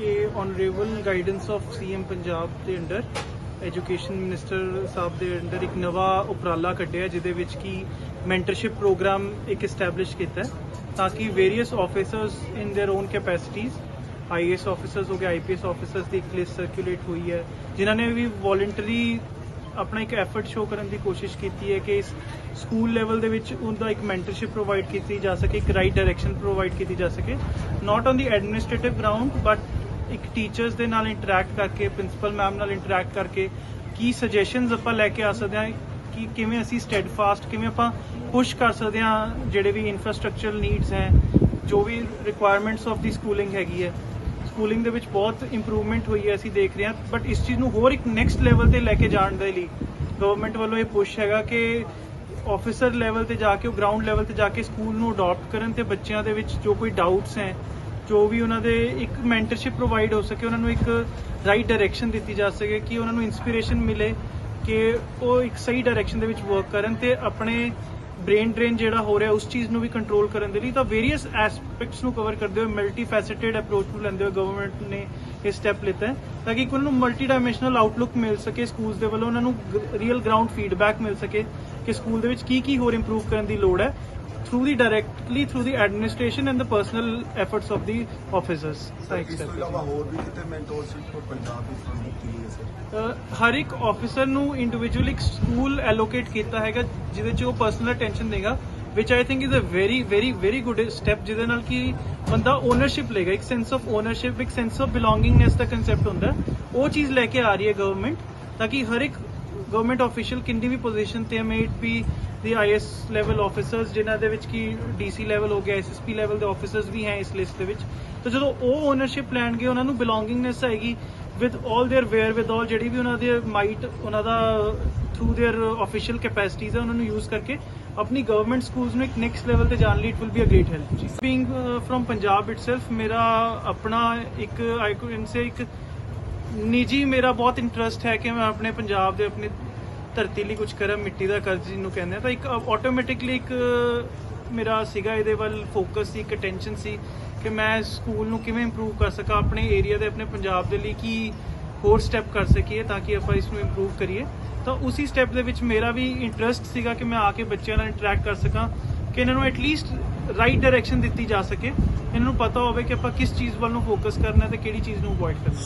ਇਹ honourable guidance of CM Punjab ਦੇ under education minister ਸਾਹਿਬ ਦੇ ਅੰਡਰ ਇੱਕ ਨਵਾਂ ਉਪਰਾਲਾ ਕੱਢਿਆ ਜਿਹਦੇ ਵਿੱਚ ਕੀ ਮੈਂਟਰਸ਼ਿਪ ਪ੍ਰੋਗਰਾਮ ਇੱਕ ਐਸਟੈਬਲਿਸ਼ ਕੀਤਾ ਹੈ ਤਾਂ ਕਿ various officers in their own capacities IAS officers ਹੋ ਗਏ ਆਈਪੀਐਸ ਆਫੀਸਰਸ ਦੀ ਇੱਕ ਲਿਸਟ ਸਰਕੂਲੇਟ ਹੋਈ ਹੈ ਜਿਨ੍ਹਾਂ ਨੇ ਵੀ ਵੋਲੰਟਰੀ ਆਪਣਾ ਇੱਕ ਐਫਰਟ ਸ਼ੋ ਕਰਨ ਦੀ ਕੋਸ਼ਿਸ਼ ਕੀਤੀ ਹੈ ਕਿ ਇਸ ਸਕੂਲ ਲੈਵਲ ਦੇ ਵਿੱਚ ਉਹਦਾ ਇੱਕ ਮੈਂਟਰਸ਼ਿਪ ਪ੍ਰੋਵਾਈਡ ਕੀਤੀ ਜਾ ਸਕੇ ਇੱਕ ਰਾਈਟ ਡਾਇਰੈਕਸ਼ਨ ਪ੍ਰੋਵਾਈਡ ਕੀਤੀ ਜਾ ਸਕੇ not on the administrative ground but ਇੱਕ ਟੀਚਰਸ ਦੇ ਨਾਲ ਇੰਟਰੈਕਟ ਕਰਕੇ ਪ੍ਰਿੰਸੀਪਲ ਮੈਮ ਨਾਲ ਇੰਟਰੈਕਟ ਕਰਕੇ ਕੀ ਸੁਜੈਸ਼ਨਸ ਆਪਾਂ ਲੈ ਕੇ ਆ ਸਕਦੇ ਹਾਂ, ਕਿ ਕਿਵੇਂ ਅਸੀਂ ਸਟੈਡਫਾਸਟ ਕਿਵੇਂ ਆਪਾਂ ਪੁਸ਼ ਕਰ ਸਕਦੇ ਹਾਂ ਜਿਹੜੇ ਵੀ ਇਨਫਰਾਸਟ੍ਰਕਚਰਲ ਨੀਡਸ ਹੈ, ਜੋ ਵੀ ਰਿਕੁਆਇਰਮੈਂਟਸ ਆਫ ਦੀ ਸਕੂਲਿੰਗ ਹੈਗੀ ਹੈ। ਸਕੂਲਿੰਗ ਦੇ ਵਿੱਚ ਬਹੁਤ ਇੰਪਰੂਵਮੈਂਟ ਹੋਈ ਹੈ, ਅਸੀਂ ਦੇਖ ਰਹੇ ਹਾਂ ਬਟ ਇਸ ਚੀਜ਼ ਨੂੰ ਹੋਰ ਇੱਕ ਨੈਕਸਟ ਲੈਵਲ ਤੇ ਲੈ ਕੇ ਜਾਣ ਦੇ ਲਈ ਗਵਰਨਮੈਂਟ ਵੱਲੋਂ ਇਹ ਪੁਸ਼ ਹੈਗਾ ਕਿ ਆਫੀਸਰ ਲੈਵਲ ਤੇ ਜਾ ਕੇ ਉਹ ਗਰਾਊਂਡ ਲੈਵਲ ਤੇ ਜਾ ਕੇ ਸਕੂਲ ਨੂੰ ਅਡਾਪਟ ਕਰਨ ਤੇ ਬੱਚਿਆਂ ਦੇ ਵਿੱਚ ਜੋ ਕੋਈ ਡਾਊਟਸ ਹੈ ਜੋ ਵੀ ਉਹਨਾਂ ਦੇ ਇੱਕ ਮੈਂਟਰਸ਼ਿਪ ਪ੍ਰੋਵਾਈਡ ਹੋ ਸਕੇ, ਉਹਨਾਂ ਨੂੰ ਇੱਕ ਰਾਈਟ ਡਾਇਰੈਕਸ਼ਨ ਦਿੱਤੀ ਜਾ ਸਕੇ, ਕਿ ਉਹਨਾਂ ਨੂੰ ਇਨਸਪੀਰੇਸ਼ਨ ਮਿਲੇ ਕਿ ਉਹ ਇੱਕ ਸਹੀ ਡਾਇਰੈਕਸ਼ਨ ਦੇ ਵਿੱਚ ਵਰਕ ਕਰਨ ਤੇ ਆਪਣੇ ਬ੍ਰੇਨ ਡਰੇਨ ਜਿਹੜਾ ਹੋ ਰਿਹਾ, ਉਸ ਚੀਜ਼ ਨੂੰ ਵੀ ਕੰਟਰੋਲ ਕਰਨ ਦੇ ਲਈ ਤਾਂ ਵੇਰੀਅਸ ਐਸਪੈਕਟਸ ਨੂੰ ਕਵਰ ਕਰਦੇ ਹੋਏ ਮਲਟੀ ਫੈਸੇਟਡ ਅਪਰੋਚ ਨੂੰ ਲੈਂਦੇ ਹੋਏ ਗਵਰਨਮੈਂਟ ਨੇ ਇਹ ਸਟੈਪ ਲਿੱਤਾ ਹੈ, ਤਾਂ ਕਿ ਉਹਨਾਂ ਨੂੰ ਮਲਟੀ ਡਾਈਮੈਂਸ਼ਨਲ ਆਊਟਲੁੱਕ ਮਿਲ ਸਕੇ ਸਕੂਲਸ ਦੇ ਵੱਲੋਂ, ਉਹਨਾਂ ਨੂੰ ਰੀਅਲ ਗਰਾਊਂਡ ਫੀਡਬੈਕ ਮਿਲ ਸਕੇ ਕਿ ਸਕੂਲ ਦੇ ਵਿੱਚ ਕੀ ਕੀ ਹੋਰ ਇੰਪਰੂਵ ਕਰਨ ਦੀ ਲੋੜ ਹੈ through the directly through the administration and the personal efforts of the officers ਇਸ ਤੋਂ ਇਲਾਵਾ ਹੋਰ ਵੀ ਕਿਤੇ ਮੈਂਟੋਰਸ਼ਿਪ ਪੰਜਾਬ ਵਿੱਚ ਤੁਹਾਨੂੰ ਮਿਲੀ ਹੈ ਸਰ ਅ, ਹਰ ਇੱਕ ਆਫੀਸਰ ਨੂੰ ਇੰਡੀਵਿਜੂਅਲ ਇੱਕ ਸਕੂਲ ਐਲੋਕੇਟ ਕੀਤਾ ਹੈਗਾ ਜਿਹਦੇ 'ਚ ਉਹ ਪਰਸਨਲ ਅਟੈਂਸ਼ਨ ਦੇਗਾ ਵਿਚ I think is a very very very good step ਜਿਹਦੇ ਨਾਲ ਕਿ ਬੰਦਾ ਓਨਰਸ਼ਿਪ ਲੇਗਾ ਇੱਕ ਸੈਂਸ ਆਫ ਓਨਰਸ਼ਿਪ ਇੱਕ ਸੈਂਸ ਆਫ ਬਿਲੋਂਗਿੰਗਨੈਸ ਦਾ ਕਨਸੈਪਟ ਹੁੰਦਾ। ਉਹ ਚੀਜ਼ ਲੈ ਕੇ ਆ ਰਹੀ ਹੈ ਗਵਰਨਮੈਂਟ ਤਾਂ ਕਿ ਹਰ ਇੱਕ ਗਵਰਨਮੈਂਟ ਆਫੀਸ਼ੀਅਲ ਕਿੰਨੀ ਵੀ ਪੋਜੀਸ਼ਨ ਤੇ may it be the IAS level officers ਜਿਨ੍ਹਾਂ ਦੇ ਵਿੱਚ ਕੀ ਡੀਸੀ ਲੈਵਲ ਹੋ ਗਿਆ ਐਸਐਸਪੀ ਲੈਵਲ ਦੇ ਆਫੀਸਰਸ ਵੀ ਹੈ ਇਸ ਲਿਸਟ ਦੇ ਵਿੱਚ ਤਾਂ ਜਦੋਂ ਉਹ ਓਨਰਸ਼ਿਪ ਲੈਣਗੇ ਉਹਨਾਂ ਨੂੰ ਬਿਲੋਂਗਿੰਗਨੈਸ ਆਏਗੀ ਵਿਦ 올 देयर ਵੇਅਰ ਵਿਦ 올 ਜਿਹੜੀ ਵੀ ਉਹਨਾਂ ਦੇ ਮਾਈਟ ਉਹਨਾਂ ਦਾ ਥਰੂ देयर ਆਫੀਸ਼ੀਅਲ ਕੈਪੈਸਿਟੀਜ਼ ਹੈ ਉਹਨਾਂ ਨੂੰ ਯੂਜ਼ ਕਰਕੇ ਆਪਣੀ ਗਵਰਨਮੈਂਟ ਸਕੂਲਸ ਨੂੰ ਇੱਕ ਨੈਕਸਟ ਲੈਵਲ ਤੇ ਜਾਣ ਲਈ it will be a great help ਜੀ ਬੀਇੰਗ ਫਰਮ ਪੰਜਾਬ ਇਟਸੈਲਫ ਮੇਰਾ ਆਪਣਾ ਇੱਕ ਆਈ ਕੈਨ ਸੇ ਇੱਕ ਨਿੱਜੀ ਮੇਰਾ ਬਹੁਤ ਇੰਟਰਸਟ ਹੈ ਕਿ ਮੈਂ ਆਪਣੇ ਪੰਜਾਬ ਦੇ ਆਪਣੀ ਧਰਤੀ ਲਈ ਕੁਝ ਕਰਾਂ, ਮਿੱਟੀ ਦਾ ਕਰਜ਼ ਜਿਹਨੂੰ ਕਹਿੰਦੇ ਆ। ਤਾਂ ਇੱਕ ਆਟੋਮੈਟਿਕਲੀ ਇੱਕ ਮੇਰਾ ਸੀਗਾ ਇਹਦੇ ਵੱਲ ਫੋਕਸ ਸੀ, ਇੱਕ ਅਟੈਂਸ਼ਨ ਸੀ ਕਿ ਮੈਂ ਸਕੂਲ ਨੂੰ ਕਿਵੇਂ ਇੰਪਰੂਵ ਕਰ ਸਕਾਂ, ਆਪਣੇ ਏਰੀਆ ਦੇ, ਆਪਣੇ ਪੰਜਾਬ ਦੇ ਲਈ ਕੀ ਹੋਰ ਸਟੈਪ ਕਰ ਸਕੀਏ ਤਾਂ ਕਿ ਆਪਾਂ ਇਸ ਨੂੰ ਇੰਪਰੂਵ ਕਰੀਏ। ਤਾਂ ਉਸੇ ਸਟੈਪ ਦੇ ਵਿੱਚ ਮੇਰਾ ਵੀ ਇੰਟਰਸਟ ਸੀਗਾ ਕਿ ਮੈਂ ਆ ਕੇ ਬੱਚਿਆਂ ਨਾਲ ਇੰਟਰੈਕਟ ਕਰ ਸਕਾਂ, ਕਿ ਇਹਨਾਂ ਨੂੰ ਐਟਲੀਸਟ ਰਾਈਟ ਡਾਇਰੈਕਸ਼ਨ ਦਿੱਤੀ ਜਾ ਸਕੇ। ਇਹਨਾਂ ਨੂੰ ਪਤਾ ਹੋਵੇ ਕਿ ਆਪਾਂ ਕਿਸ ਚੀਜ਼ ਵੱਲ ਨੂੰ ਫੋਕਸ ਕਰਨਾ ਹੈ ਤੇ ਕਿਹੜੀ ਚੀਜ਼ ਨੂੰ ਅਵੋਇਡ ਕਰਨਾ